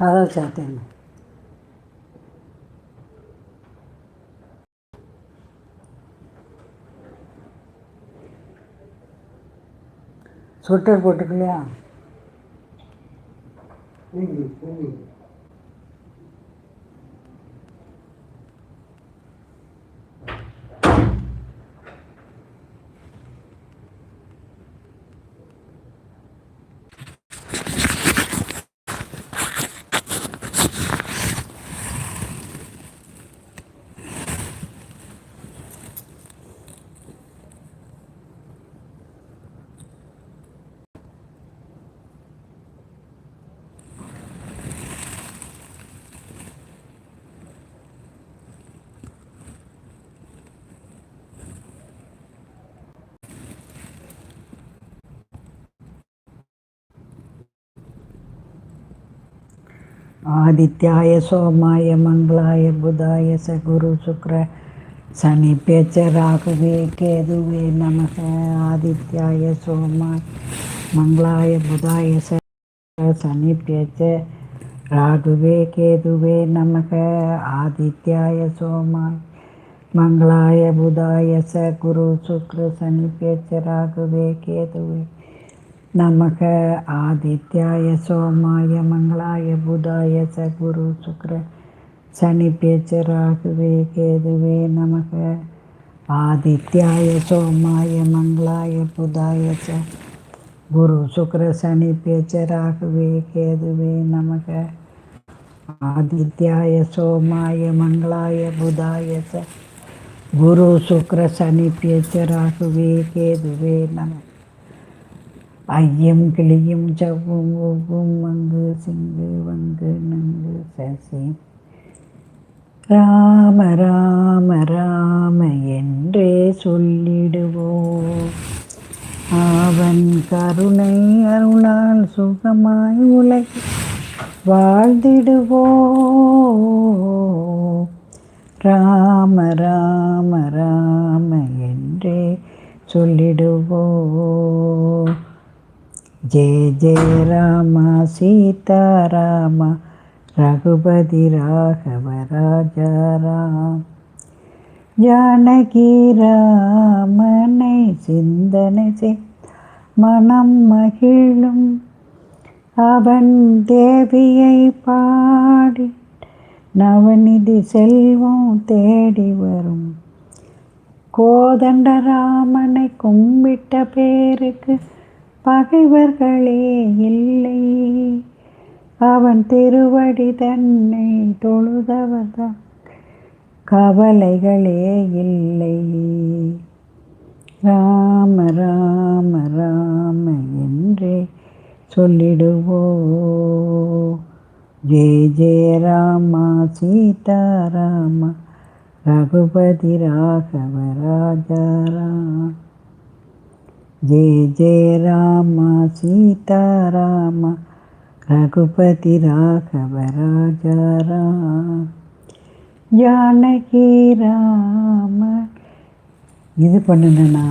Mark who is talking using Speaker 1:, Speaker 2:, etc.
Speaker 1: கதவை சாத்திங்க ஸ்வெட்டர் போட்டுக்கலையா? ஆதித்யாய சோமாய மங்களாய புதாய ச குரு சுக்ர சனி பேச்ச ராகவே கேதுவே நமக ஆதித்யாய சோமாய மங்களாய புதாய ச சனி பேச்ச ராகுவே கேதுவே நமக ஆதித்யாய சோமாய மங்களாய புதாய ச குரு சுக்ர சனி பேச்ச ராகுவே கேதுவே நமக ஆதித்யாய சோமாய மங்களாய புதாய ச குரு சுக்ர சனி பேச்ச ராகுவே கேதுவே நமக. ஆதித்யாய சோமாய மங்களாய புதாய ச குரு சுக்ர சனி பேச்ச ராகுவே கேதுவே நமக. ஆதித்யாய சோமாய மங்களாய புதாய ச குரு சுக்ர சனி பேச்ச ராகுவே கேதுவே நமக. ஐயம் கிளியும் சவ்வும் ஒவ்வும் மங்கு சிங்கு வங்கு நங்கு சசி. ராம ராம ராம என்றே சொல்லிடுவோம் அவன் கருணை அருளால் சுகமாய் உலகி வாழ்ந்திடுவோ. ராம ராம ராம என்றே சொல்லிடுவோ. ஜெய ஜெய ராம சீதாராம ரகுபதி ராகவ ராஜாராம் ஜானகி ராமனை சிந்தனை செய் மனம் மகிழும். அவன் தேவியை பாடி நவநிதி செல்வம் தேடி வரும். கோதண்ட ராமனை கும்பிட்ட பேருக்கு பகைவர்களே இல்லை. அவன் திருவடி தன்னை தொழுதவர்தான் கவலைகளே இல்லை. ராம ராம ராம என்றே சொல்லிடுவோ. ஜெய ஜெய ராமா சீதாராமா ரகுபதி ராகவ ராஜாராம் जय जय राम सीताराम रघुपति राघव राजा राम ஜானகி ராம இது பண்ணுனேண்ணா